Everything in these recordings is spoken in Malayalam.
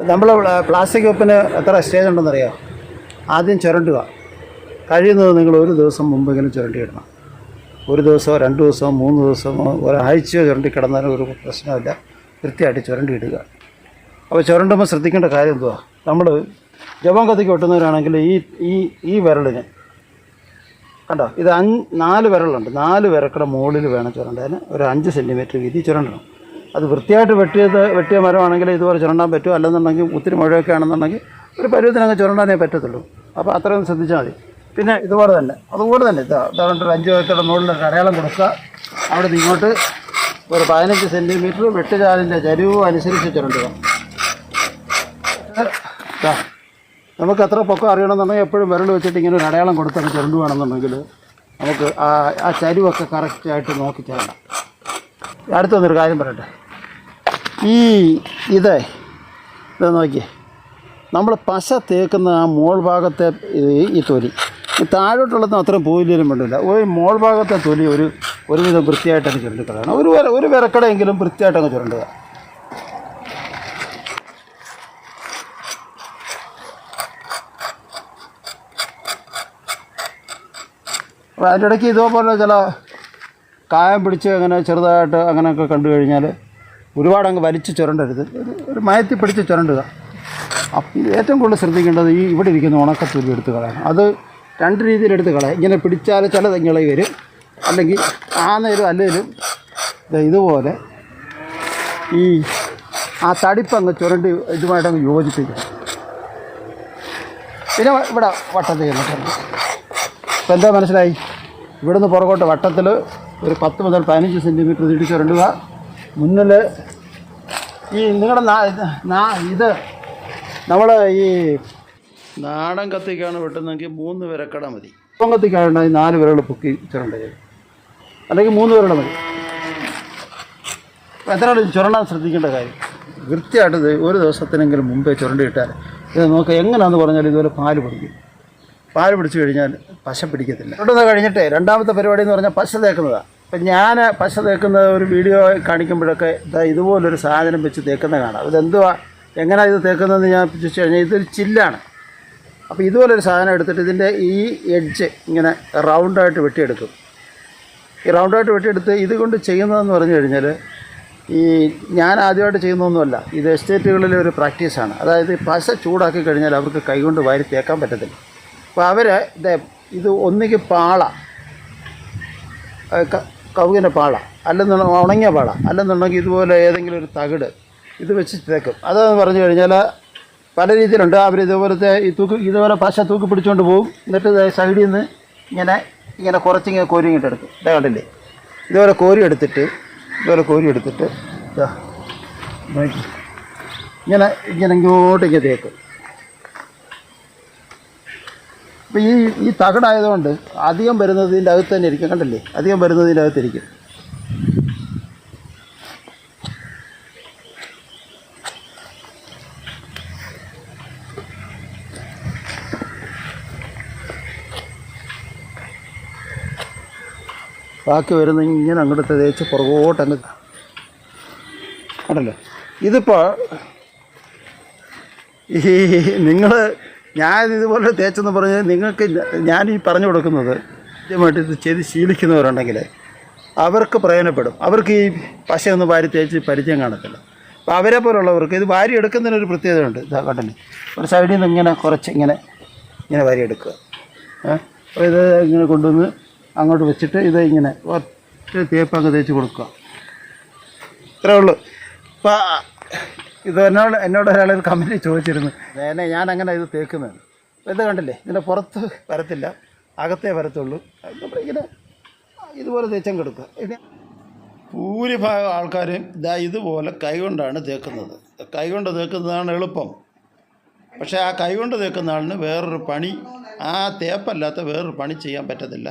നമ്മൾ പ്ലാസ്റ്റിക് വെപ്പിന് എത്ര സ്റ്റേജ് ഉണ്ടെന്നറിയാം? ആദ്യം ചുരണ്ടുക. കഴിയുന്നത് നിങ്ങൾ ഒരു ദിവസം മുമ്പെങ്കിലും ചുരണ്ടിയിടണം. ഒരു ദിവസമോ രണ്ട് ദിവസമോ മൂന്ന് ദിവസമോ ഒരാഴ്ചയോ ചുരണ്ടി കിടന്നാലും ഒരു പ്രശ്നമില്ല. വൃത്തിയായിട്ട് ചുരണ്ടി ഇടുക അപ്പോൾ ചുരണ്ടുമ്പോൾ ശ്രദ്ധിക്കേണ്ട കാര്യം എന്തുവാ? നമ്മൾ ജപം കത്തിക്ക് വെട്ടുന്നവരാണെങ്കിൽ ഈ ഈ ഈ വിരലിന് കണ്ടോ? ഇത് അഞ്ച് നാല് വിരലുണ്ട്. നാല് വിരക്കുടെ മുകളിൽ വേണം ചുരണ്ടാൻ ഒരു അഞ്ച് സെന്റിമീറ്റർ വീതി ചുരണ്ടണം. അത് വൃത്തിയായിട്ട് വെട്ടിയത് വെട്ടിയ മരമാണെങ്കിൽ ഇതുപോലെ ചുരണ്ടാൻ പറ്റും അല്ലെന്നുണ്ടെങ്കിൽ ഒത്തിരി മഴയൊക്കെ ആണെന്നുണ്ടെങ്കിൽ ഒരു പരുവത്തിനങ്ങ് ചുരണ്ടാനേ പറ്റത്തുള്ളൂ. അപ്പോൾ അത്രയും ശ്രദ്ധിച്ചാൽ മതി. പിന്നെ ഇതുപോലെ തന്നെ അതുപോലെ തന്നെ ഇതാ ഇതാണ്ട് ഒരു അഞ്ച് വയസ്സുള്ള മുകളിൽ കരയാളം കൊടുക്കുക. അവിടെ നിന്ന് ഇങ്ങോട്ട് ഒരു പതിനഞ്ച് സെന്റിമീറ്റർ വെട്ടുചാലിന്റെ ചരിവ് അനുസരിച്ച് ചുരണ്ടുക. നമുക്ക് എത്ര പൊക്കം അറിയണമെന്നുണ്ടെങ്കിൽ എപ്പോഴും വിരൽ വെച്ചിട്ട് ഇങ്ങനെ ഒരു അടയാളം കൊടുത്തൊക്കെ ചുരണ്ടുകയാണെന്നുണ്ടെങ്കിൽ നമുക്ക് ആ ആ ചരിവൊക്കെ കറക്റ്റായിട്ട് നോക്കി ചേരണം. അടുത്തൊന്നൊരു കാര്യം പറയട്ടെ. ഈ ഇത് ഇത് നോക്കിയേ നമ്മൾ പശ തേക്കുന്ന ആ മോൾ ഭാഗത്തെ ഈ- തൊലി. താഴോട്ടുള്ളത് അത്രയും പോയില്ലേലും വേണ്ടില്ല. ഒരു മോൾ ഭാഗത്തെ തൊലി ഒരു ഒരുവിധം വൃത്തിയായിട്ടങ്ങ് ചുരണ്ടിക്കളയണം ഒരു വര ഒരു വിരക്കടയെങ്കിലും വൃത്തിയായിട്ടങ്ങ് ചുരണ്ടുക. അതിന്റെ ഇടയ്ക്ക് ഇതേപോലെ ചില കായം പിടിച്ച് അങ്ങനെ ചെറുതായിട്ട് അങ്ങനെയൊക്കെ കണ്ടു കഴിഞ്ഞാൽ ഒരുപാട് അങ്ങ് വലിച്ച് ചുരണ്ടരുത്. ഒരു ഒരു മയത്തിൽ പിടിച്ച് ചുരണ്ടുക. അപ്പം ഏറ്റവും കൂടുതൽ ശ്രദ്ധിക്കേണ്ടത് ഈ ഇവിടെ ഇരിക്കുന്ന ഉണക്കത്തൂരി എടുത്ത് കളയാം അത് രണ്ട് രീതിയിൽ എടുത്ത് കളയാം. ഇങ്ങനെ പിടിച്ചാൽ ചില തെങ്ങളി വരും. അല്ലെങ്കിൽ ആ നേരം അല്ലെങ്കിലും ദേ ഇതുപോലെ ഈ ആ തടിപ്പ് അങ്ങ് ചുരണ്ടി ഇതുമായിട്ടങ്ങ് യോജിപ്പിക്കുക പിന്നെ ഇവിടെ വട്ടത്തിൽ ചെന്നിട്ടുണ്ട് ഇപ്പം എന്താ മനസ്സിലായി? ഇവിടുന്ന് പുറകോട്ട് വട്ടത്തിൽ ഒരു പത്ത് മുതൽ പതിനഞ്ച് സെന്റിമീറ്റർ തിരിച്ച് ചുരണ്ടുക. മുന്നിൽ ഈ നിങ്ങളുടെ ഇത് നമ്മൾ ഈ നാടൻ കത്തിക്കാണ് വെട്ടുന്നതെങ്കിൽ മൂന്ന് വിരക്കട മതി. ഇപ്പം കത്തിക്കാണ് ഈ നാല് വിരകൾ പൊക്കി ചുരണ്ടുക അല്ലെങ്കിൽ മൂന്ന് വിരട മതി. എത്ര എത്രയാണ് ചുരണ്ടാൻ ശ്രദ്ധിക്കേണ്ട കാര്യം? വൃത്തിയായിട്ട് ഒരു ദിവസത്തിനെങ്കിലും മുമ്പേ ചുരണ്ടി ഇട്ടാൽ ഇത് നോക്കുക എങ്ങനെയാണെന്ന് പറഞ്ഞാൽ ഇതുപോലെ പാൽ പിടിക്കും. പാൽ പിടിച്ചു കഴിഞ്ഞാൽ പശ പിടിക്കത്തില്ല. ഇവിടുന്ന് കഴിഞ്ഞിട്ട്. രണ്ടാമത്തെ പരിപാടി എന്ന് പറഞ്ഞാൽ പശ തേക്കുന്നതാണ് അപ്പം ഞാൻ പശ തേക്കുന്ന ഒരു വീഡിയോ കാണിക്കുമ്പോഴൊക്കെ ഇതാ ഇതുപോലൊരു സാധനം വെച്ച് തേക്കുന്ന കാണാം. ഇതെന്തുവാ എങ്ങനെയാണ് ഇത് തേക്കുന്നതെന്ന് ഞാൻ ചോദിച്ചു കഴിഞ്ഞാൽ ഇതൊരു ചില്ലാണ്. അപ്പോൾ ഇതുപോലൊരു സാധനം എടുത്തിട്ട് ഇതിന്റെ ഈ എഡ്ജ് ഇങ്ങനെ റൗണ്ടായിട്ട് വെട്ടിയെടുക്കും. ഈ റൗണ്ടായിട്ട് വെട്ടിയെടുത്ത് ഇതുകൊണ്ട് ചെയ്യുന്നതെന്ന് പറഞ്ഞു കഴിഞ്ഞാൽ ഈ ഞാൻ ആദ്യമായിട്ട് ചെയ്യുന്നതൊന്നുമല്ല. ഇത് എസ്റ്റേറ്റുകളിലെ ഒരു പ്രാക്ടീസാണ് അതായത് പശ ചൂടാക്കി കഴിഞ്ഞാൽ അവർക്ക് കൈകൊണ്ട് വാരി തേക്കാൻ പറ്റത്തില്ല. അപ്പോൾ അവർ ഇത് ഒന്നുകിൽ പാള കവുകിന്റെ പാള അല്ലെന്നുണ്ടെങ്കിൽ ഉണങ്ങിയ പാള അല്ലെന്നുണ്ടെങ്കിൽ ഇതുപോലെ ഏതെങ്കിലും ഒരു തകിട് ഇത് വെച്ച് തേക്കും അതെന്ന് പറഞ്ഞു കഴിഞ്ഞാൽ പല രീതിയിലുണ്ട്. അവർ ഇതുപോലത്തെ ഈ തൂക്ക് ഇതുപോലെ പശ തൂക്കി പിടിച്ചുകൊണ്ട് പോകും എന്നിട്ട് സൈഡിൽ നിന്ന് ഇങ്ങനെ ഇങ്ങനെ കുറച്ചിങ്ങനെ കോരി ഇങ്ങോട്ട് എടുക്കും. ഇതേ കണ്ടില്ലേ? ഇതുപോലെ കോരി എടുത്തിട്ട് ഇതുപോലെ കോരി എടുത്തിട്ട് ഇങ്ങനെ ഇങ്ങനെ ഇങ്ങോട്ട് ഇങ്ങനെ തേക്കും. അപ്പോൾ ഈ ഈ തകടായതുകൊണ്ട് അധികം വരുന്നത് ഇതിന്റെ അകത്ത് തന്നെ ഇരിക്കും. കണ്ടല്ലേ? അധികം വരുന്നതിന്റെ അകത്തിരിക്കും ബാക്കി വരുന്ന ഇങ്ങനെ അങ്ങോട്ട് തേച്ച് പുറകോട്ട് അങ്ങ് കണ്ടല്ലോ? ഇതിപ്പോൾ ഈ നിങ്ങൾ ഞാൻ ഇതുപോലെ തേച്ചെന്ന് പറഞ്ഞ് നിങ്ങൾക്ക് ഞാൻ ഈ പറഞ്ഞു കൊടുക്കുന്നത് കൃത്യമായിട്ട് ഇത് ചെയ്ത് ശീലിക്കുന്നവരുണ്ടെങ്കിൽ അവർക്ക് പ്രയോജനപ്പെടും. അവർക്ക് ഈ പശയൊന്ന് വാരി തേച്ച് പരിചയം കാണത്തില്ല. അപ്പോൾ അവരെ പോലുള്ളവർക്ക് ഇത് വാരി എടുക്കുന്നതിനൊരു പ്രത്യേകതയുണ്ട്. ഇതാ കണ്ടല്ലേ? ഒരു സൈഡിൽ നിന്ന് ഇങ്ങനെ കുറച്ച് ഇങ്ങനെ ഇങ്ങനെ വാരി എടുക്കുക. അപ്പോൾ ഇത് ഇങ്ങനെ കൊണ്ടുവന്ന് അങ്ങോട്ട് വെച്ചിട്ട് ഇത് ഇങ്ങനെ ഒറ്റ തേപ്പ് അങ്ങ് തേച്ച് കൊടുക്കുക. ഇത്രേ ഉള്ളൂ. അപ്പോൾ ഇത് എന്നോട് എന്നോട് ഒരു കമന്റ് ചോദിച്ചിരുന്നു. എന്നെ ഞാൻ അങ്ങനെ ഇത് തേക്കുന്നത് അപ്പോൾ ഇത് കണ്ടില്ലേ? ഇതിന്റെ പുറത്ത് വരത്തില്ല. അകത്തേ വരത്തുള്ളൂ. നമ്മളിങ്ങനെ ഇതുപോലെ തേച്ചം കൊടുക്കുക. ഇത് ഭൂരിഭാഗം ആൾക്കാരും ഇതാ ഇതുപോലെ കൈകൊണ്ടാണ് തേക്കുന്നത്. കൈകൊണ്ട് തേക്കുന്നതാണ് എളുപ്പം. പക്ഷേ ആ കൈകൊണ്ട് തേക്കുന്ന ആളിന് വേറൊരു പണി ആ തേപ്പല്ലാത്ത വേറൊരു പണി ചെയ്യാൻ പറ്റത്തില്ല.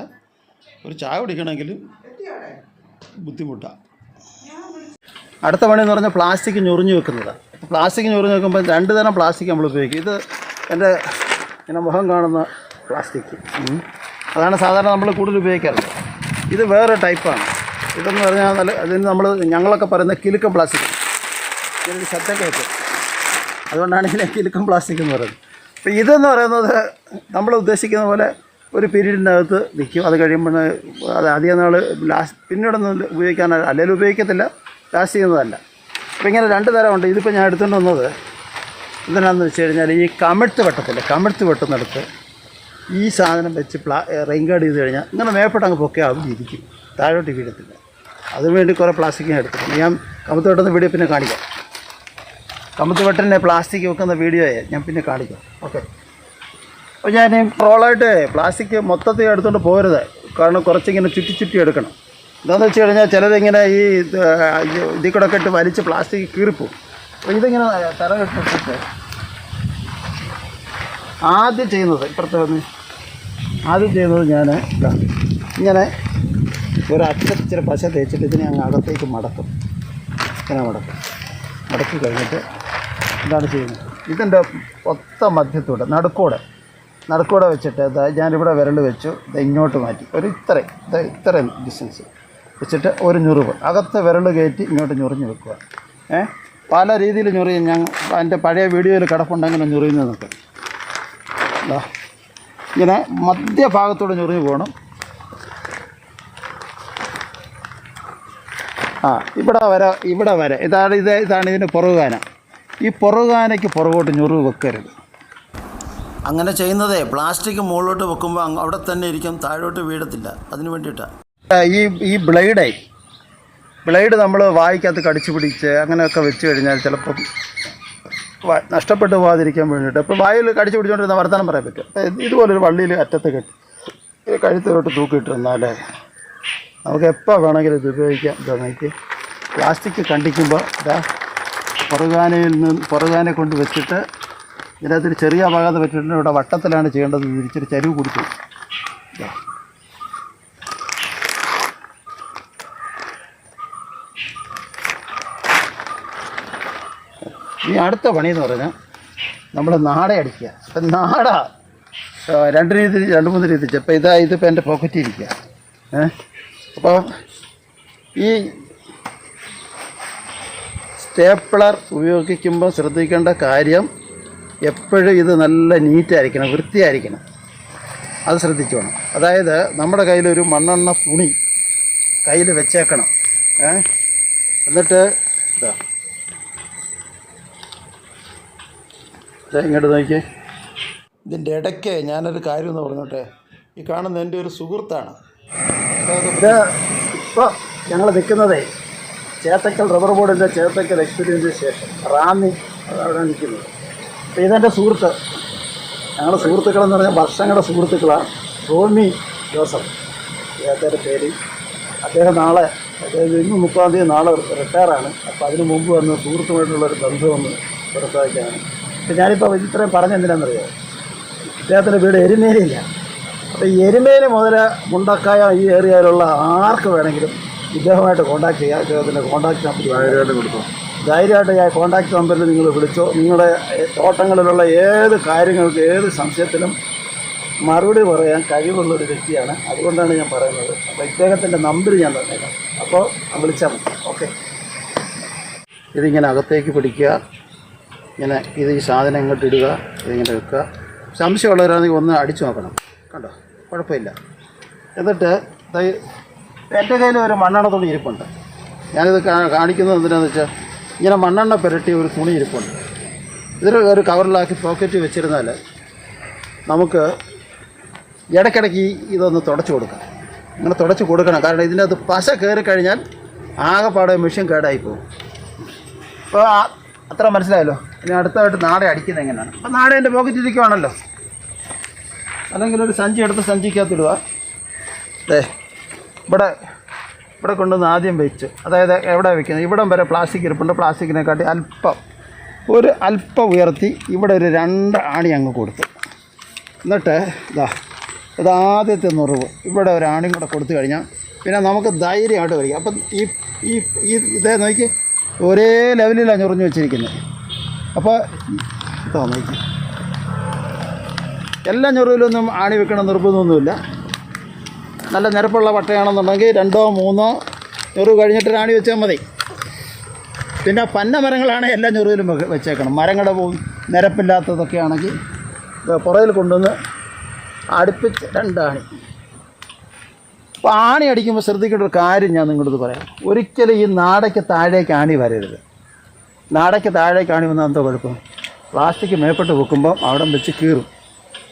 ഒരു ചായ കുടിക്കണമെങ്കിൽ ബുദ്ധിമുട്ടാണ് അടുത്ത പണി എന്ന് പറഞ്ഞാൽ പ്ലാസ്റ്റിക് ഞൊറിഞ്ഞു വെക്കുന്നത്. പ്ലാസ്റ്റിക് ഞൊറിഞ്ഞു വെക്കുമ്പോൾ രണ്ട് തരം പ്ലാസ്റ്റിക് നമ്മൾ ഉപയോഗിക്കും. ഇത് എന്റെ ഇങ്ങനെ മുഖം കാണുന്ന പ്ലാസ്റ്റിക്. അതാണ് സാധാരണ നമ്മൾ കൂടുതൽ ഉപയോഗിക്കാറുള്ളത് ഇത് വേറെ ടൈപ്പാണ്. ഇതെന്ന് പറഞ്ഞാൽ അതിന് നമ്മൾ ഞങ്ങളൊക്കെ പറയുന്ന കിലുക്കം പ്ലാസ്റ്റിക്. ഇതിന്റെ ശബ്ദം കേൾക്കും അതുകൊണ്ടാണ് ഇതിനെ കിലുക്കം പ്ലാസ്റ്റിക് എന്ന് പറയുന്നത്. അപ്പോൾ ഇതെന്ന് പറയുന്നത് നമ്മൾ ഉദ്ദേശിക്കുന്ന പോലെ ഒരു പീരീഡിന്റെ അകത്ത് നിൽക്കും. അത് കഴിയുമ്പോൾ അത് അധികം നാൾ ലാസ്റ്റ് പിന്നീടൊന്നും ഉപയോഗിക്കാൻ അല്ലെങ്കിൽ ഉപയോഗിക്കത്തില്ല. ലാസ്റ്റ് ചെയ്യുന്നതല്ല അപ്പം ഇങ്ങനെ രണ്ട് തരമുണ്ട് ഇതിപ്പോൾ ഞാൻ എടുത്തുകൊണ്ട് വന്നത് എന്തിനാണെന്ന് വെച്ച് കഴിഞ്ഞാൽ ഈ കമിഴ്ത്ത് വെട്ടത്തില്ല? കമിഴ്ത്ത് വെട്ടുന്നിടത്ത് ഈ സാധനം വെച്ച് പ്ലാ റെയിൻ ഗാർഡ് ചെയ്ത് കഴിഞ്ഞാൽ ഇങ്ങനെ മേപ്പെട്ട് അങ്ങ് പൊക്കെ ആവും ഇരിക്കും. താഴോട്ട് വീഴത്തില്ല. അതിനുവേണ്ടി കുറേ പ്ലാസ്റ്റിക് ഞാൻ എടുത്തിട്ടുണ്ട്. ഞാൻ കമത്ത് വെട്ടുന്ന വീഡിയോ പിന്നെ കാണിക്കാം. കമത്ത് വെട്ടന്റെ പ്ലാസ്റ്റിക് വെക്കുന്ന വീഡിയോയെ ഞാൻ പിന്നെ കാണിക്കാം. ഓക്കെ. അപ്പോൾ ഞാൻ ട്രോളായിട്ട് പ്ലാസ്റ്റിക് മൊത്തത്തിൽ എടുത്തുകൊണ്ട് പോരുത്. കാരണം കുറച്ചിങ്ങനെ ചുറ്റി ചുറ്റി എടുക്കണം. എന്താണെന്ന് വെച്ച് കഴിഞ്ഞാൽ ചിലരിങ്ങനെ ഈ ഇത് ഇതിൽ കൂടെ ഒക്കെ ഇട്ട് വലിച്ച് പ്ലാസ്റ്റിക് കീറിപ്പോവും. അപ്പോൾ ഇതിങ്ങനെ തല കെട്ടിട്ട് ആദ്യം ചെയ്യുന്നത് ഇപ്പുറത്ത് വന്ന് ആദ്യം ചെയ്യുന്നത് ഞാൻ ഇങ്ങനെ ഒരു അച്ഛച്ചിരി പശ തേച്ചിട്ട് ഇതിനെ അങ്ങ് അകത്തേക്ക് മടക്കും. ഇങ്ങനെ മടക്കും. മടക്കി കഴിഞ്ഞിട്ട് എന്താണ് ചെയ്യുന്നത്? ഇതിന്റെ ഒത്ത മധ്യത്തൂടെ നടുക്കൂടെ നടുക്കൂടെ വെച്ചിട്ട് ഞാനിവിടെ വിരൽ വെച്ചു ഇത് ഇങ്ങോട്ട് മാറ്റി. ഒരു ഇത്രയും ഇത് ഇത്രയും ഡിസ്റ്റൻസ് വെച്ചിട്ട് ഒരു ഞുറിവ്. അകത്ത് വിരൽ കയറ്റി ഇങ്ങോട്ട് ഞുറിഞ്ഞ് വെക്കുക. ഏ? പല രീതിയിൽ ഞുറി ഞാൻ എന്റെ പഴയ വീഡിയോയിൽ കിടപ്പുണ്ടെങ്കിലും ഞുറിയുന്നത് നമുക്ക് ഇങ്ങനെ മധ്യഭാഗത്തൂടെ ഞുറിഞ്ഞ് പോകണം. ആ ഇവിടെ വരെ ഇവിടെ വരെ. ഇതാണ് ഇത് ഇതാണ് ഇതിന്റെ പുറകുകാന. ഈ പുറകുകാനയ്ക്ക് പുറകോട്ട് ഞുറിവ് വെക്കരുത്. അങ്ങനെ ചെയ്യുന്നതേ പ്ലാസ്റ്റിക് മുകളിലോട്ട് വെക്കുമ്പോൾ അവിടെ തന്നെ ഇരിക്കും താഴോട്ട് വീഴത്തില്ല. അതിന് വേണ്ടിയിട്ടാണ് ഈ ഈ ബ്ലേഡേ ബ്ലേഡ് നമ്മൾ വായിക്കകത്ത് കടിച്ചു പിടിച്ച് അങ്ങനെയൊക്കെ വെച്ച് കഴിഞ്ഞാൽ ചിലപ്പം നഷ്ടപ്പെട്ടു പോകാതിരിക്കാൻ വേണ്ടിയിട്ട്. ഇപ്പോൾ വായിൽ കടിച്ചു പിടിച്ചുകൊണ്ടിരുന്ന വർത്തമാനം പറയാൻ പറ്റും. ഇതുപോലൊരു വള്ളിയിൽ അറ്റത്ത് കെട്ടി കഴുത്തിലോട്ട് തൂക്കിയിട്ടിരുന്നാൽ നമുക്ക് എപ്പോൾ വേണമെങ്കിലും ഇത് ഉപയോഗിക്കാം. ഇതാണെനിക്ക് നോക്കി പ്ലാസ്റ്റിക് കണ്ടിക്കുമ്പോൾ ഇതാ പുറകാനയിൽ നിന്ന് പുറകാനെ കൊണ്ട് വെച്ചിട്ട് ഇതിനകത്തൊരു ചെറിയ ഭാഗത്ത് വെച്ചിട്ടുണ്ടെങ്കിൽ ഇവിടെ വട്ടത്തിലാണ് ചെയ്യേണ്ടത്. ഇച്ചിരി ചരിവ് കൊടുത്തു. ഇനി അടുത്ത പണി എന്ന് പറഞ്ഞാൽ നമ്മൾ നാട അടിക്കുക. അപ്പം നാട. രണ്ട് രീതി രണ്ട് മൂന്ന് രീതി ഇപ്പം ഇതാ ഇതിപ്പോൾ എന്റെ പോക്കറ്റിൽ ഇരിക്കുക. ഏഹ് അപ്പോൾ ഈ സ്റ്റേപ്പിളർ ഉപയോഗിക്കുമ്പോൾ ശ്രദ്ധിക്കേണ്ട കാര്യം എപ്പോഴും ഇത് നല്ല നീറ്റായിരിക്കണം വൃത്തിയായിരിക്കണം. അത് ശ്രദ്ധിച്ചു വേണം അതായത് നമ്മുടെ കയ്യിലൊരു മണ്ണെണ്ണ തുണി കയ്യിൽ വെച്ചേക്കണം. ഏ? എന്നിട്ട് ഇതാ. ഇങ്ങോട്ട് നോക്കിയേ. ഇതിന്റെ ഇടയ്ക്ക് ഞാനൊരു കാര്യം എന്ന് പറഞ്ഞോട്ടെ? ഈ കാണുന്ന എന്റെ ഒരു സുഹൃത്താണ്. ഇത് ഇപ്പോൾ ഞങ്ങൾ നിൽക്കുന്നതേ ചേത്തക്കൽ റബ്ബർ ബോർഡിന്റെ ചേത്തക്കൽ എക്സ്പീരിയൻസിന് ശേഷം. റാന്നി അവിടെ നിൽക്കുന്നത് അപ്പോൾ ഇതെന്റെ സുഹൃത്ത്. ഞങ്ങളുടെ സുഹൃത്തുക്കളെന്ന് പറഞ്ഞാൽ വർഷങ്ങളുടെ സുഹൃത്തുക്കളാണ്. റോമി ജോസഫ്. അദ്ദേഹത്തിന്റെ പേര്. അദ്ദേഹം നാളെ അതായത് ഇന്ന് മുപ്പതാം തീയതി നാളെ റിട്ടയറാണ്. അപ്പോൾ അതിന് മുമ്പ് വന്ന് സുഹൃത്തുമായിട്ടുള്ളൊരു ബന്ധം ഒന്ന് പുറത്താക്കിയാണ്. അപ്പോൾ ഞാനിപ്പോൾ ഇത്രയും പറഞ്ഞെന്തിനാണെന്നറിയോ അദ്ദേഹത്തിന്റെ വീട് എരുമേലിയില്ല. അപ്പോൾ ഈ എരുമേലി മുതൽ മുണ്ടക്കായ ഈ ഏരിയയിലുള്ള ആർക്ക് വേണമെങ്കിലും ഇദ്ദേഹമായിട്ട് കോൺടാക്ട് ചെയ്യാം. ഇദ്ദേഹത്തിന്റെ കോൺടാക്ട് നമ്പർ ധൈര്യമായിട്ട് കൊടുക്കും ധൈര്യമായിട്ട് ഞാൻ കോൺടാക്ട് നമ്പറിൽ നിങ്ങൾ വിളിച്ചോ. നിങ്ങളുടെ തോട്ടങ്ങളിലുള്ള ഏത് കാര്യങ്ങൾക്ക് ഏത് സംശയത്തിനും മറുപടി പറയാൻ കഴിവുള്ള ഒരു വ്യക്തിയാണ്. അതുകൊണ്ടാണ് ഞാൻ പറയുന്നത്. അപ്പോൾ ഇദ്ദേഹത്തിന്റെ നമ്പർ ഞാൻ തന്നേക്കാം. അപ്പോൾ വിളിച്ചാൽ മതി. ഓക്കെ ഇതിങ്ങനെ അകത്തേക്ക് പിടിക്കുക. ഇങ്ങനെ ഇത് ഈ സാധനം ഇങ്ങോട്ട് ഇടുക ഇതിങ്ങനെ വെക്കുക. സംശയമുള്ളവരാണെങ്കിൽ ഒന്ന് അടിച്ചു നോക്കണം. കണ്ടോ? കുഴപ്പമില്ല. എന്നിട്ട് എന്റെ കയ്യിൽ ഒരു മണ്ണെണ്ണ തുണി ഇരിപ്പുണ്ട്. ഞാനിത് കാണിക്കുന്നത് എന്തിനാന്ന് വെച്ചാൽ ഇങ്ങനെ മണ്ണെണ്ണ പുരട്ടി ഒരു തുണി ഇരിപ്പുണ്ട്. ഇതിൽ ഒരു കവറിലാക്കി പോക്കറ്റ് വെച്ചിരുന്നാൽ നമുക്ക് ഇടയ്ക്കിടയ്ക്ക് ഇതൊന്ന് തുടച്ചു കൊടുക്കാം. അങ്ങനെ തുടച്ച് കൊടുക്കണം. കാരണം ഇതിനകത്ത് പശ കയറി കഴിഞ്ഞാൽ ആകെപ്പാടെ മെഷീൻ കേടായി പോകും. അപ്പോൾ അത്ര മനസ്സിലായല്ലോ. ഇനി അടുത്തായിട്ട് നാടെ അടിക്കുന്നത് എങ്ങനെയാണ്? അപ്പം നാടെ എന്റെ പോക്കറ്റിൽ ഇരിക്കുവാണല്ലോ. അല്ലെങ്കിൽ ഒരു സഞ്ചി എടുത്ത് സഞ്ചിക്കകത്തിടുക. ദേ ഇവിടെ ഇവിടെ കൊണ്ടുവന്ന് ആദ്യം വെച്ച്. അതായത് എവിടെ വെക്കുന്നത്? ഇവിടം വരെ പ്ലാസ്റ്റിക് ഇരിപ്പുണ്ട്. പ്ലാസ്റ്റിക്കിനെക്കാട്ടി അല്പം ഒരു അല്പം ഉയർത്തി ഇവിടെ ഒരു രണ്ട് ആണി അങ്ങ് കൊടുത്തു. എന്നിട്ട് ഇതാ ഇത് ആദ്യത്തെ നുറിവ്. ഇവിടെ ഒരു ആണിയും കൂടെ കൊടുത്തു കഴിഞ്ഞാൽ പിന്നെ നമുക്ക് ധൈര്യമായിട്ട് വരിക. അപ്പം ഈ ഈ ഇതേ നോക്കി ഒരേ ലെവലിലാണ് ഞൊറിഞ്ഞു വെച്ചിരിക്കുന്നത്. അപ്പോൾ തോന്നിക്കും നോക്കി. എല്ലാ ഞൊറിയിലൊന്നും ആണി വെക്കണം നിർബന്ധമൊന്നുമില്ല. നല്ല നിരപ്പുള്ള പട്ടയാണെന്നുണ്ടെങ്കിൽ രണ്ടോ മൂന്നോ ഞൊറിവ് കഴിഞ്ഞിട്ട് ആണി വെച്ചാൽ മതി. പിന്നെ പന്ന മരങ്ങളാണ് എല്ലാ ഞൊറിയിലും വെച്ചേക്കണം മരങ്ങളുടെ നിരപ്പില്ലാത്തതൊക്കെ ആണെങ്കിൽ പുറകിൽ കൊണ്ടുവന്ന് അടുപ്പിച്ച് രണ്ടാണി. അപ്പോൾ ആണി അടിക്കുമ്പോൾ ശ്രദ്ധിക്കേണ്ട ഒരു കാര്യം ഞാൻ നിങ്ങളോട് പറയാം. ഒരിക്കലും ഈ നാടയ്ക്ക് താഴേക്ക് ആണി വരരുത്. നാടയ്ക്ക് താഴേക്ക് ആണി വന്നാൽ എന്തോ കുഴപ്പം? പ്ലാസ്റ്റിക് മേപ്പെട്ട് വെക്കുമ്പം അവിടെ വെച്ച് കീറും.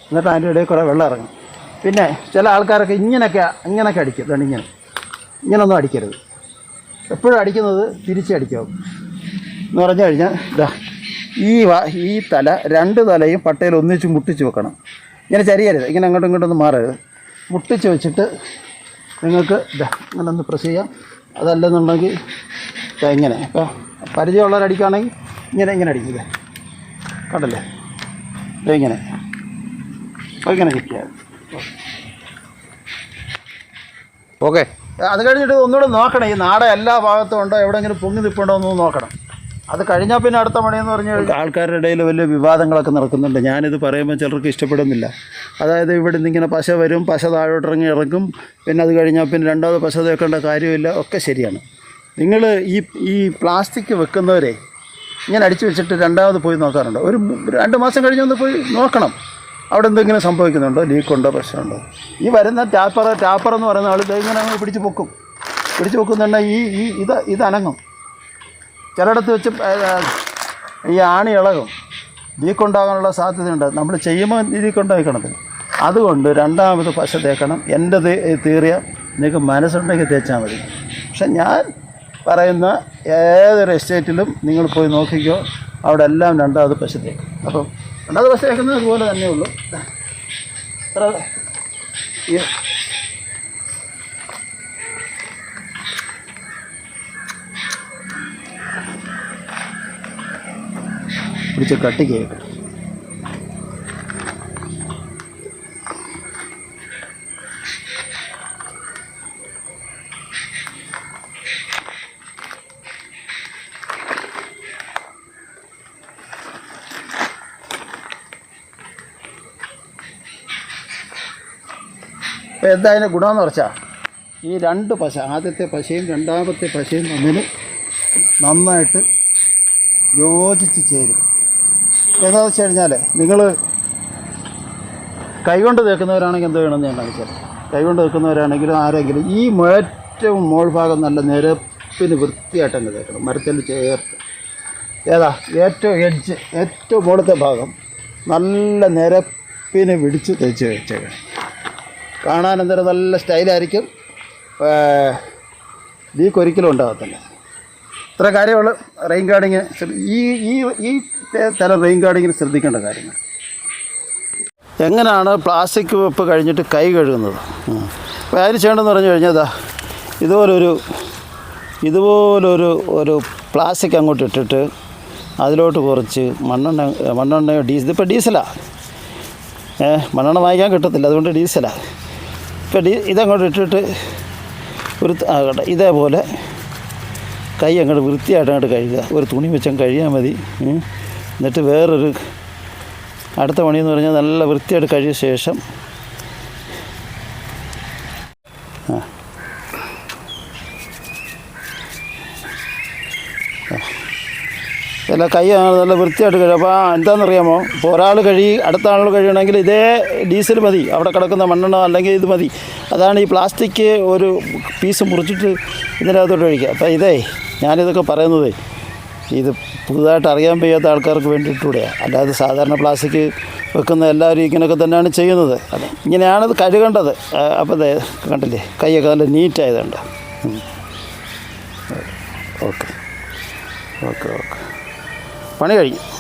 എന്നിട്ട് അതിന്റെ ഇടയിൽ കുറേ വെള്ളം ഇറങ്ങും. പിന്നെ ചില ആൾക്കാരൊക്കെ ഇങ്ങനെയൊക്കെ ഇങ്ങനെയൊക്കെ അടിക്കും. ഇതാണ് ഇങ്ങനെ. ഇങ്ങനൊന്നും അടിക്കരുത്. എപ്പോഴും അടിക്കുന്നത് തിരിച്ചടിക്കാവും എന്ന് പറഞ്ഞു കഴിഞ്ഞാൽ ഇതാ ഈ ഈ തല രണ്ട് തലയും പട്ടയിൽ ഒന്നിച്ച് മുട്ടിച്ച് വെക്കണം. ഇങ്ങനെ ചരിയരുത്. ഇങ്ങനെ അങ്ങോട്ടും ഇങ്ങോട്ടൊന്നും മാറരുത്. മുട്ടിച്ച് വെച്ചിട്ട് നിങ്ങൾക്ക് അങ്ങനെ ഇങ്ങനെ ഒന്ന് പ്രസ് ചെയ്യാം. അതല്ലെന്നുണ്ടെങ്കിൽ ഇങ്ങനെ. ഇപ്പോൾ പരിചയമുള്ളവരടിക്കുകയാണെങ്കിൽ ഇങ്ങനെ ഇങ്ങനെ അടിക്കുക കണ്ടല്ലേ? അപ്പോൾ ഇങ്ങനെ. അപ്പോൾ ഇങ്ങനെ കിട്ടിയാൽ ഓക്കെ അത് കഴിഞ്ഞിട്ട് ഒന്നുകൂടെ നോക്കണം. ഈ നാട എല്ലാ ഭാഗത്തും ഉണ്ടോ? എവിടെയെങ്കിലും പൊങ്ങി നിൽപ്പുണ്ടോ എന്ന് നോക്കണം. അത് കഴിഞ്ഞാൽ പിന്നെ അടുത്ത പണിയെന്ന് പറഞ്ഞു കഴിഞ്ഞാൽ ആൾക്കാരുടെ ഇടയിൽ വലിയ വിവാദങ്ങളൊക്കെ നടക്കുന്നുണ്ട്. ഞാനിത് പറയുമ്പോൾ ചിലർക്ക് ഇഷ്ടപ്പെടുന്നില്ല. അതായത് ഇവിടെ നിന്ന് ഇങ്ങനെ പശ വരും പശ താഴോട്ട് ഇറങ്ങി ഇറക്കും പിന്നെ അത് കഴിഞ്ഞാൽ പിന്നെ രണ്ടാമത് പശ തേക്കേണ്ട കാര്യമില്ല ഒക്കെ ശരിയാണ്. നിങ്ങൾ ഈ ഈ പ്ലാസ്റ്റിക് വെക്കുന്നവരെ ഇങ്ങനെ അടിച്ചു വെച്ചിട്ട് രണ്ടാമത് പോയി നോക്കാറുണ്ട്? ഒരു രണ്ട് മാസം കഴിഞ്ഞൊന്ന് പോയി നോക്കണം. അവിടെ എന്തെങ്കിലും സംഭവിക്കുന്നുണ്ടോ? ലീക്കുണ്ടോ? പ്രശ്നമുണ്ടോ? ഈ വരുന്ന ടാപ്പർ ടാപ്പർ എന്ന് പറയുന്ന ആൾ ഇതെങ്ങനെ പിടിച്ച് പൊക്കും. പിടിച്ച് പൊക്കുന്നുണ്ടെങ്കിൽ ഈ ഈ ഇത് ഇത് അനങ്ങും ചിലയിടത്ത് വെച്ച് ഈ ആണി ഇളകും. ലീക്കുണ്ടാകാനുള്ള സാധ്യതയുണ്ട്. നമ്മൾ ചെയ്യുമ്പോൾ ലീക്കുണ്ടായി കിടക്കും അതുകൊണ്ട് രണ്ടാമത് പശ തേക്കണം. എന്റെ തീറിയ നിങ്ങൾക്ക് മനസ്സുണ്ടെങ്കിൽ തേച്ചാൽ മതി. പക്ഷെ ഞാൻ പറയുന്ന ഏതൊരു എസ്റ്റേറ്റിലും നിങ്ങൾ പോയി നോക്കിക്കോ അവിടെ എല്ലാം രണ്ടാമത് പശ തേക്കും. അപ്പം രണ്ടാമത് പശ തേക്കുന്നത് അതുപോലെ തന്നെ ഉള്ളൂ. പിടിച്ച് ചെയ്യട്ടെ അപ്പോൾ എന്താ അതിന്റെ ഗുണമെന്ന് വെച്ചാൽ ഈ രണ്ട് പശ ആദ്യത്തെ പശയും രണ്ടാമത്തെ പശയും തമ്മിൽ നന്നായിട്ട് യോജിച്ച് ചേരും. എന്താണെന്ന് വെച്ച് കഴിഞ്ഞാൽ നിങ്ങൾ കൈകൊണ്ട് തേക്കുന്നവരാണെങ്കിൽ എന്ത് വേണമെന്ന് ഞാൻ കാണിച്ചാൽ കൈകൊണ്ട് തേക്കുന്നവരാണെങ്കിലും ആരെങ്കിലും ഈ ഏറ്റവും മോൾ ഭാഗം നല്ല നിരപ്പിന് വൃത്തിയായിട്ട് അങ്ങ് തേക്കണം. മരത്തിൽ ചേർത്ത്. ഏതാ? ഏറ്റവും എഡ്ജ് ഏറ്റവും മുകളിലത്തെ ഭാഗം നല്ല നിരപ്പിന് പിടിച്ച് തേച്ച് വെച്ചേക്കണം. കാണാൻ എന്തൊരു നല്ല സ്റ്റൈലായിരിക്കും. ലീക്ക് ഒരിക്കലും ഉണ്ടാകത്തില്ല ഇത്ര കാര്യമുള്ളൂ. റെയിൻ ഗാർഡിങ് ഈ ഈ ഈ തല റെയിൻ ഗാർഡിങ്ങിന് ശ്രദ്ധിക്കേണ്ട കാര്യങ്ങൾ. എങ്ങനെയാണ് പ്ലാസ്റ്റിക് വെപ്പ് കഴിഞ്ഞിട്ട് കൈ കഴുകുന്നത്. അപ്പോൾ അതിന് ചെയ്യേണ്ടതെന്ന് പറഞ്ഞു കഴിഞ്ഞാൽ ഇതാ ഇതുപോലൊരു ഇതുപോലൊരു ഒരു പ്ലാസ്റ്റിക് അങ്ങോട്ട് ഇട്ടിട്ട് അതിലോട്ട് കുറച്ച് മണ്ണെണ്ണ മണ്ണെണ്ണയോ ഡീസൽ ഇതിപ്പോൾ ഡീസലാണ് ഏ മണ്ണെണ്ണ വാങ്ങിക്കാൻ കിട്ടത്തില്ല അതുകൊണ്ട് ഡീസലാണ് ഇപ്പോൾ ഡീ ഇതങ്ങോട്ട് ഇട്ടിട്ട് ഒരു ഇതേപോലെ കൈ അങ്ങോട്ട് വൃത്തിയായിട്ട് അങ്ങോട്ട് കഴുകുക. ഒരു തുണി വെച്ചങ്ങ് കഴിയാൽ മതി. എന്നിട്ട് വേറൊരു അടുത്ത പണിയെന്ന് പറഞ്ഞാൽ നല്ല വൃത്തിയായിട്ട് കഴിയ ശേഷം. അല്ല കൈ നല്ല വൃത്തിയായിട്ട് കഴിയും അപ്പോൾ എന്താണെന്നറിയാമോ? ഇപ്പോൾ ഒരാൾ കഴുകി അടുത്ത ആൾ കഴിയണമെങ്കിൽ ഇതേ ഡീസൽ മതി. അവിടെ കിടക്കുന്ന മണ്ണെണ്ണ അല്ലെങ്കിൽ ഇത് മതി. അതാണ് ഈ പ്ലാസ്റ്റിക് ഒരു പീസ് മുറിച്ചിട്ട് ഇതിനകത്തോട്ട് ഒഴിക്കുക. അപ്പോൾ ഇതേ ഞാനിതൊക്കെ പറയുന്നത്. ഇത് പുതുതായിട്ട് അറിയാൻ വയ്യാത്ത ആൾക്കാർക്ക് വേണ്ടിയിട്ടൂടെയാണ് അല്ലാതെ സാധാരണ പ്ലാസ്റ്റിക് വെക്കുന്ന എല്ലാവരും ഇങ്ങനെയൊക്കെ തന്നെയാണ് ചെയ്യുന്നത്. ഇങ്ങനെയാണത് കഴുകേണ്ടത്. അപ്പോൾ കണ്ടില്ലേ? കൈയൊക്കെ നല്ല നീറ്റായതുണ്ട്. ഓക്കെ. Okay okay. പണി കഴിഞ്ഞു.